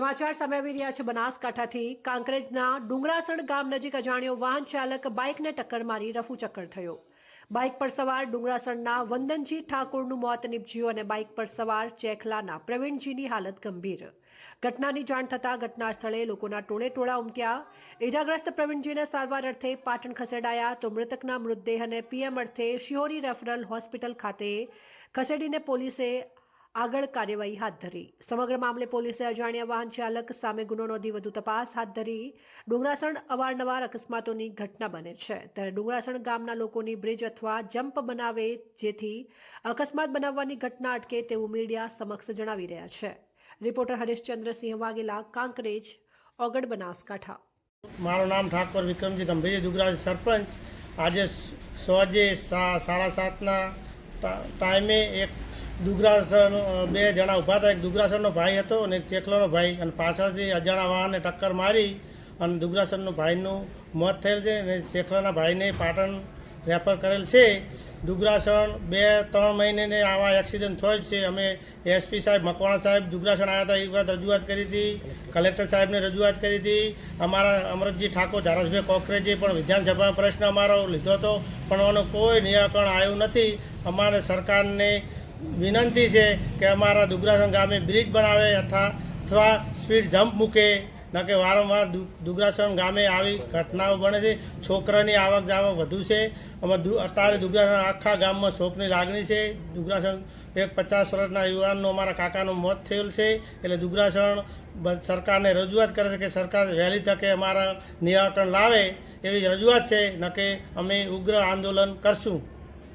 સમાચાર સામે રહ્યા છે બનાસકાંઠાથી. કાંકરેજના ડુંગરાસણ ગામ નજીક અજાણ્યો વાહન ચાલક બાઇકને ટક્કર મારી રફુચક્કર થયો. બાઇક પર સવાર ડુંગરાસણના વંદનજી ઠાકોરનું મોત નીપજ્યું અને બાઇક પર સવાર ચેખલાના પ્રવીણજીની હાલત ગંભીર. ઘટનાની જાણ થતાં ઘટના સ્થળે લોકોના ટોળે ટોળા ઉમટ્યા. ઇજાગ્રસ્ત પ્રવીણજીને સારવાર અર્થે પાટણ ખસેડાયા તો મૃતકના મૃતદેહને પીએમ અર્થે શિહોરી રેફરલ હોસ્પિટલ ખાતે ખસેડીને પોલીસે આગળ કાર્યવાહી હાથ ધરી. સમગ્ર મામલે પોલીસે અજાણ્યા વાહન ચાલક સામે ગુનો નોંધી વધુ તપાસ હાથ ધરી. ડુંગરાસણ અવારનવાર અકસ્માતોની ઘટના બને છે. ત્યારે ડુંગરાસણ ગામના લોકોની બ્રિજ અથવા જમ્પ બનાવે જેથી અકસ્માત બનાવવાની ઘટના અટકે તેવું મીડિયા સમક્ષ જણાવી રહ્યા છે. રિપોર્ટર હરીશચંદ્રસિંહ વાઘેલા, કાંકરેજ ઓગડ બનાસકાંઠા. મારું નામ ઠાકોર વિક્રમજી ગંભીર દુગરાજ સરપંચ. આજે સોજે સાડા સાતના ટાઈમે એક દુગરાસણ અ, બે જણા ઊભા હતા. એક દુગ્રાસનનો ભાઈ હતો અને એક ચેકલોનો ભાઈ. અને પાછળથી અજાણા વાહને ટક્કર મારી અને દુગ્રાસનનો ભાઈનું મોત થયેલ છે અને ચેખલાના ભાઈને પાટણ રેફર કરેલ છે. દુગરાસણ બે ત્રણ મહિને આવા એક્સિડન્ટ થયો જ છે. અમે એસપી સાહેબ મકવાણા સાહેબ દુગરાસણ આવ્યા હતા. એ વાત રજૂઆત કરી હતી. કલેક્ટર સાહેબને રજૂઆત કરી હતી. અમારા અમરતજી ઠાકોર ધારાસભાઈ કોકરેજે પણ વિધાનસભામાં પ્રશ્ન અમારો લીધો હતો. પણ એનો કોઈ નિરાકરણ આવ્યું નથી. અમારે સરકારને વિનંતી છે કે અમારા દુગરાસણ ગામે બ્રિજ બનાવે અથવા અથવા સ્પીડ જમ્પ મૂકે. ન કે વારંવાર દુગરાસણ ગામે આવી ઘટનાઓ બને છે. છોકરાની આવક જાવક વધુ છે. અમે અત્યારે દુગરાસણ આખા ગામમાં શોકની લાગણી છે. દુગરાસણ એક પચાસ વર્ષના યુવાનનું અમારા કાકાનું મોત થયેલ છે. એટલે દુગરાસણ સરકારને રજૂઆત કરે છે કે સરકાર વહેલી તકે અમારા નિરાકરણ લાવે એવી રજૂઆત છે. ન કે અમે ઉગ્ર આંદોલન કરશું.